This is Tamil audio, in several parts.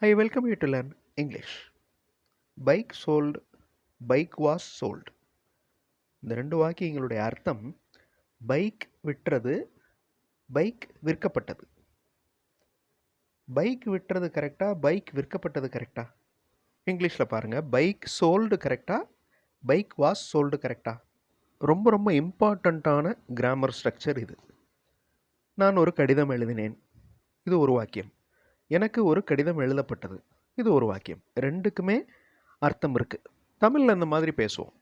I welcome you to learn English. Bike sold bike was sold இந்த ரெண்டு வாக்கியங்களுடைய அர்த்தம் பைக் விட்டுறது பைக் விற்கப்பட்டது. பைக் விட்டுறது கரெக்டாக பைக் விற்கப்பட்டது கரெக்டாக இங்கிலீஷில் பாருங்கள் பைக் சோல்டு கரெக்டாக பைக் வாஸ் சோல்டு கரெக்டாக ரொம்ப ரொம்ப இம்பார்ட்டண்ட்டான கிராமர் ஸ்ட்ரக்சர் இது. நான் ஒரு கடிதம் எழுதினேன். இது ஒரு வாக்கியம். எனக்கு ஒரு கடிதம் எழுதப்பட்டது. இது ஒரு வாக்கியம். ரெண்டுக்குமே அர்த்தம் இருக்குது தமிழில் இந்த மாதிரி பேசுவோம்.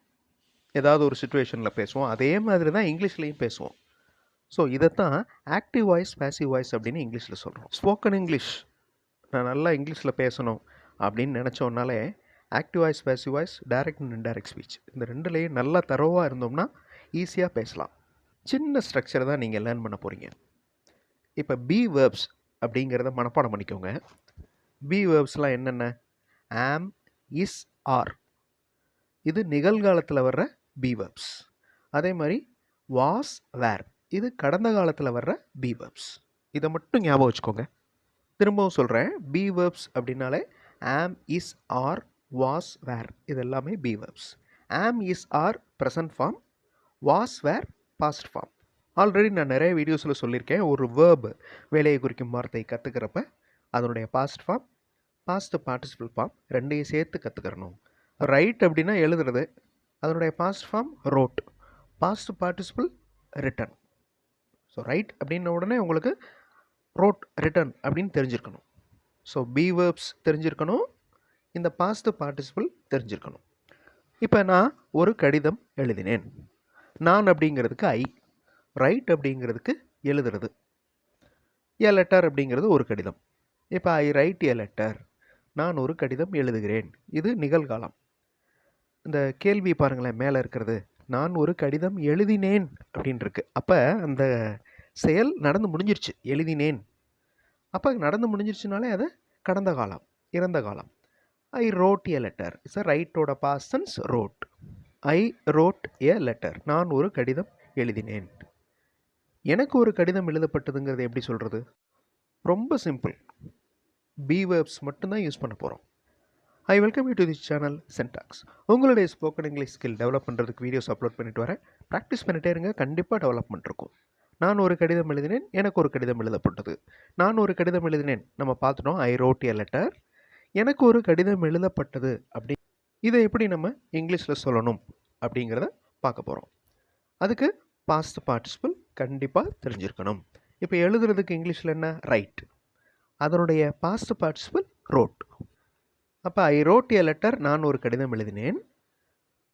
ஏதாவது ஒரு சுச்சுவேஷனில் பேசுவோம். அதே மாதிரி தான் இங்கிலீஷ்லேயும் பேசுவோம். ஸோ இதைத்தான் ஆக்டிவ் வாய்ஸ் பேசிவ் வாய்ஸ் அப்படின்னு இங்கிலீஷில் சொல்கிறோம் ஸ்போக்கன் இங்கிலீஷ் நான் நல்லா இங்கிலீஷில் பேசணும் அப்படின்னு நினச்சோன்னாலே active voice passive voice direct and indirect speech இந்த ரெண்டுலேயும் நல்லா தரவாக இருந்தோம்னா ஈஸியாக பேசலாம். சின்ன ஸ்ட்ரக்சர் தான் நீங்கள் லேர்ன் பண்ண போகிறீங்க இப்போ பி வேர்ப்ஸ் அப்படிங்கிறத மனப்பாடம் பண்ணிக்கோங்க. பி வேர்ப்ஸ்லாம் என்னென்ன? ஆம் இஸ் ஆர் இது நிகழ்காலத்தில் வர்ற பி வேர்ப்ஸ் அதே மாதிரி வாஸ் வேர் இது கடந்த காலத்தில் வர்ற பி வேர்ப்ஸ் இதை மட்டும் ஞாபகம் வச்சுக்கோங்க. திரும்பவும் சொல்கிறேன் பி வேர்ப்ஸ் அப்படின்னாலே ஆம் இஸ் ஆர் வாஸ் வேர் இது எல்லாமே be verbs am is are present form was were past form already நான் நிறைய வீடியோஸில் சொல்லியிருக்கேன். ஒரு வேர்பு வேலையை குறிக்கும் வார்த்தை கற்றுக்கிறப்ப அதனுடைய past form past participle form ரெண்டையும் சேர்த்து கற்றுக்கிறணும் ரைட் அப்படின்னா எழுதுறது. அதனுடைய past form wrote past participle written so write அப்படின்ன உடனே உங்களுக்கு ரோட் ரிட்டன் அப்படின்னு தெரிஞ்சிருக்கணும். ஸோ பி வேர்ப்ஸ் தெரிஞ்சிருக்கணும். இந்த பாஸ்ட் பார்ட்டிசிபிள் தெரிஞ்சிருக்கணும். இப்போ நான் ஒரு கடிதம் எழுதினேன். நான் அப்படிங்கிறதுக்கு ஐ ரைட் அப்படிங்கிறதுக்கு எழுதுறது. எ லெட்டர் அப்படிங்கிறது ஒரு கடிதம். இப்போ ஐ ரைட் எ லெட்டர் நான் ஒரு கடிதம் எழுதுகிறேன். இது நிகழ்காலம். இந்த கேள்வி பாருங்களேன் மேலே இருக்கிறது. நான் ஒரு கடிதம் எழுதினேன் அப்படின்ருக்கு. அப்போ அந்த செயல் நடந்து முடிஞ்சிருச்சு. எழுதினேன். அப்போ நடந்து முடிஞ்சிருச்சுனாலே அது கடந்த காலம் இறந்த காலம். I wrote a letter it's a ரைட்டோட past tense wrote I wrote a letter நான் ஒரு கடிதம் எழுதினேன். எனக்கு ஒரு கடிதம் எழுதப்பட்டதுங்கிறது எப்படி சொல்கிறது ரொம்ப சிம்பிள் பி வேர்ப்ஸ் மட்டும்தான் யூஸ் பண்ண போகிறோம் I welcome you to this channel syntax உங்களுடைய ஸ்போக்கன் இங்கிலீஷ் ஸ்கில் டெவலப் பண்ணுறதுக்கு வீடியோஸ் அப்லோட் பண்ணிட்டு வரேன். ப்ராக்டிஸ் பண்ணிட்டே இருங்க கண்டிப்பாக டெவலப்மெண்ட் இருக்கும். நான் ஒரு கடிதம் எழுதினேன் எனக்கு ஒரு கடிதம் எழுதப்பட்டது. நான் ஒரு கடிதம் எழுதினேன் நம்ம பார்த்துட்டோம் ஐ ரோட் எ லெட்டர் எனக்கு ஒரு கடிதம் எழுதப்பட்டது அப்படி இதை எப்படி நம்ம இங்கிலீஷில் சொல்லணும் அப்படிங்கிறத பார்க்க போகிறோம் அதுக்கு பாஸ்ட் பார்ட்டிசிபிள் கண்டிப்பாக தெரிஞ்சிருக்கணும். இப்போ எழுதுறதுக்கு இங்கிலீஷில் என்ன? ரைட் அதனுடைய பாஸ்ட் பார்ட்டிசிபிள் ரோட் அப்போ ஐ ரோட் எ லெட்டர் நான் ஒரு கடிதம் எழுதினேன்.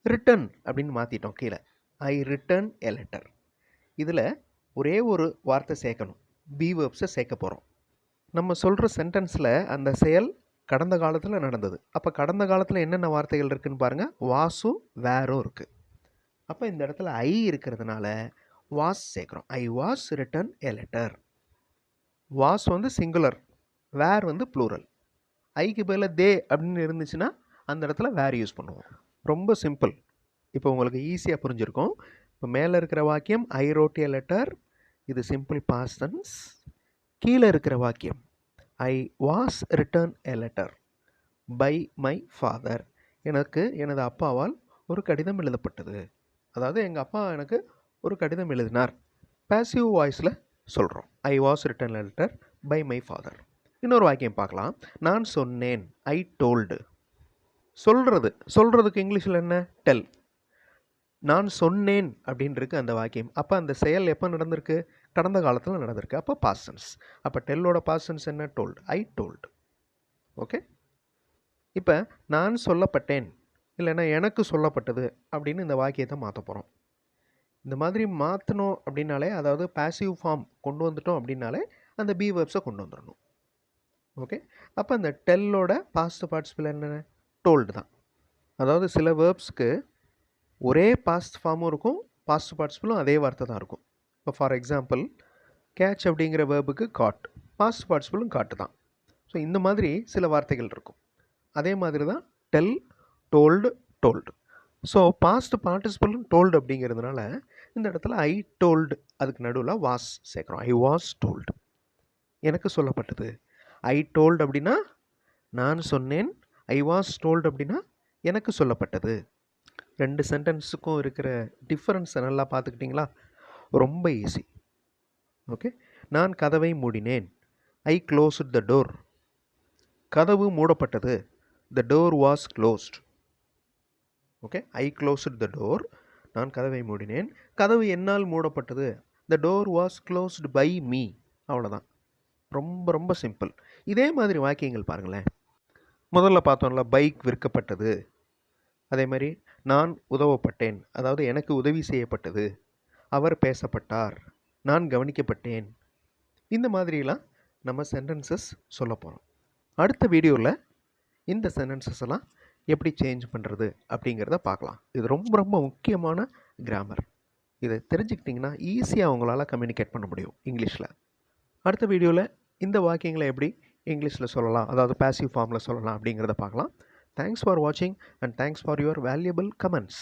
ரிட்டன் அப்படின்னு மாற்றிட்டோம் கீழே. ஐ ரிட்டன் எ லெட்டர் இதில் ஒரே ஒரு வார்த்தை சேர்க்கணும். பி வேர்ப்ஸை சேர்க்க போகிறோம் நம்ம சொல்கிற சென்டென்ஸில் அந்த செயல் கடந்த காலத்தில் நடந்தது. அப்போ கடந்த காலத்தில் என்னென்ன வார்த்தைகள் இருக்குதுன்னு பாருங்கள் வாசும் வேரும் இருக்குது அப்போ இந்த இடத்துல ஐ இருக்கிறதுனால வாஸ் சேர்க்குறோம். I was written a letter was வந்து சிங்குலர் வேர் வந்து ப்ளூரல் ஐக்கு பதிலாக தே அப்படின்னு இருந்துச்சுன்னா அந்த இடத்துல வேர் யூஸ் பண்ணுவோம். ரொம்ப சிம்பிள் இப்போ உங்களுக்கு ஈஸியாக புரிஞ்சிருக்கும். இப்போ மேலே இருக்கிற வாக்கியம் ஐ ரோட் எ லெட்டர் இது சிம்பிள் பாஸ்டன்ஸ் கீழே இருக்கிற வாக்கியம் I was written a letter by my father எனக்கு எனது அப்பாவால் ஒரு கடிதம் எழுதப்பட்டது. அதாவது எங்கள் அப்பா எனக்கு ஒரு கடிதம் எழுதினார். பேசிவ் வாய்ஸில் சொல்கிறோம் I was written letter by my father இன்னொரு வாக்கியம் பார்க்கலாம். நான் சொன்னேன். ஐ டோல்டு சொல்கிறது சொல்கிறதுக்கு இங்கிலீஷில் என்ன? டெல் நான் சொன்னேன் அப்படின்ருக்கு அந்த வாக்கியம். அப்போ அந்த செயல் எப்போ நடந்திருக்கு? கடந்த காலத்தில் நடந்திருக்கு. அப்போ பாசன்ஸ் அப்போ டெல்லோட பாசன்ஸ் என்ன? டோல்டு ஐ டோல்டு ஓகே இப்போ நான் சொல்லப்பட்டேன். இல்லைன்னா எனக்கு சொல்லப்பட்டது அப்படின்னு இந்த வாக்கியத்தை மாற்ற போகிறோம் இந்த மாதிரி மாற்றணும் அப்படின்னாலே அதாவது பேசிவ் ஃபார்ம் கொண்டு வந்துட்டோம் அப்படின்னாலே அந்த பி வேர்ப்ஸை கொண்டு வந்துடணும். ஓகே அப்போ அந்த டெல்லோட பாஸ்ட் பார்ட்டிசிபிள் என்னென்ன? டோல்டு தான். அதாவது சில வேர்ப்ஸ்க்கு ஒரே பாஸ்ட் ஃபார்மும் இருக்கும் பாஸ்ட் பார்ட்டிசிபிளும் அதே வார்த்தை தான் இருக்கும். இப்போ ஃபார் எக்ஸாம்பிள் கேட்ச் அப்படிங்கிற வேர்புக்கு காட் பாஸ்ட் பார்ட்டிசிபிளும் காட்டு தான். ஸோ இந்த மாதிரி சில வார்த்தைகள் இருக்கும். அதே மாதிரி தான் tell told told so past பார்ட்டிசிபிளும் told அப்படிங்கிறதுனால இந்த இடத்துல ஐ டோல்டு அதுக்கு நடுவில் வாஸ் சேர்க்குறோம். ஐ வாஸ் டோல்டு எனக்கு சொல்லப்பட்டது. ஐ டோல்டு அப்படின்னா நான் சொன்னேன். ஐ வாஸ் டோல்டு அப்படின்னா எனக்கு சொல்லப்பட்டது. ரெண்டு சென்டென்ஸுக்கும் இருக்கிற டிஃப்ரென்ஸை நல்லா பார்த்துக்கிட்டிங்களா? ரொம்ப ஈஸி ஓகே நான் கதவை மூடினேன். ஐ க்ளோஸ்ட் த டோர் கதவு மூடப்பட்டது. The door was closed okay I closed the door நான் கதவை மூடினேன். கதவு என்னால் மூடப்பட்டது. The door was closed by me அவ்வளோதான் ரொம்ப ரொம்ப சிம்பிள் இதே மாதிரி வாக்கியங்கள் பாருங்களேன். முதல்ல பார்த்தோம்ல பைக் விற்கப்பட்டது. அதே மாதிரி நான் உதவப்பட்டேன். அதாவது எனக்கு உதவி செய்யப்பட்டது. அவர் பேசப்பட்டார். நான் கவனிக்கப்பட்டேன். இந்த மாதிரிலாம் நம்ம சென்டென்சஸ் சொல்ல போகிறோம் அடுத்த வீடியோவில் இந்த சென்டென்சஸ் எல்லாம் எப்படி சேஞ்ச் பண்ணுறது அப்படிங்கிறத பார்க்கலாம். இது ரொம்ப ரொம்ப முக்கியமான கிராமர் இதை தெரிஞ்சுக்கிட்டிங்கன்னா ஈஸியாக உங்களால் கம்யூனிகேட் பண்ண முடியும் இங்கிலீஷில். அடுத்த வீடியோவில் இந்த வாக்கியங்களை எப்படி இங்கிலீஷில் சொல்லலாம் அதாவது பேசிவ் ஃபார்மில் சொல்லலாம் அப்படிங்கிறத பார்க்கலாம். தேங்க்ஸ் ஃபார் வாட்சிங் and thanks for your valuable comments